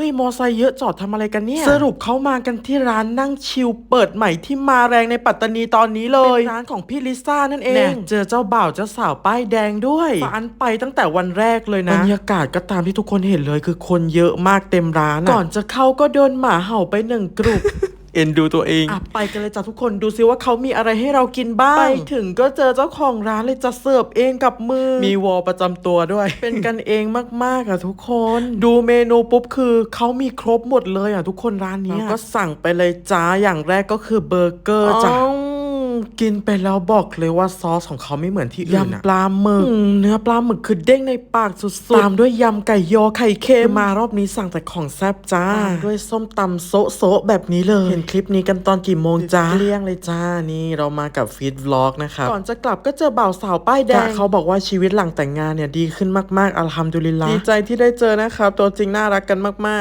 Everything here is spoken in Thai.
ฮ้ยมอไซค์เยอะจอดทำอะไรกันเนี่ย สรุปเขามากันที่ร้านนั่งชิลเปิดใหม่ที่มาแรงในปัตตานีตอนนี้เลย เป็นร้านของพี่ลิซ่านั่นเอง เจอเจ้าบ่าวเจ้าสาวป้ายแดงด้วยฟ้านไปตั้งแต่วันแรกเลยนะ บรรยากาศก็ตามที่ทุกคนเห็นเลยคือคนเยอะมากเต็มร้าน ก่อนจะเข้าก็โดนหมาเห่าไปหนึ่งกลุ่ม เอ็นดูตัวเอง อะไปกันเลยจ้ะทุกคนดูซิว่าเขามีอะไรให้เรากินบ้าง ไปถึงก็เจอเจ้าของร้านเลยจะเสิร์ฟเองกับมือ มีวอลประจำตัวด้วย เป็นกันเองมาก ๆอะทุกคน ดูเมนูปุ๊บคือเขามีครบหมดเลยอะทุกคนร้านเนี้ยเราก็สั่งไปเลยจ้าอย่างแรกก็คือเบอร์เกอร์จ้ะ กินไปแล้วบอกเลยว่าซอสของเขาไม่เหมือนที่อื่นยำปลาหมึกเนื้อปลาหมึกคือเด้งในปากสุดๆตามด้วยยำไก่ยอไข่เค็มมารอบนี้สั่งแต่ของแซ่บจ้าด้วยส้มตำโซะโซะแบบนี้เลย เห็นคลิปนี้กันตอนกี่โมงจ้าเลี่ยงเลยจ้านี่เรามากับฟีดวล็อกนะครับก่อนจะกลับก็เจอบ่าวสาวป้ายแดงเขาบอกว่าชีวิตหลังแต่งงานเนี่ยดีขึ้นมากๆอัลฮัมดุลิลละดีใจที่ได้เจอนะครับตัวจริงน่ารักกันมากๆ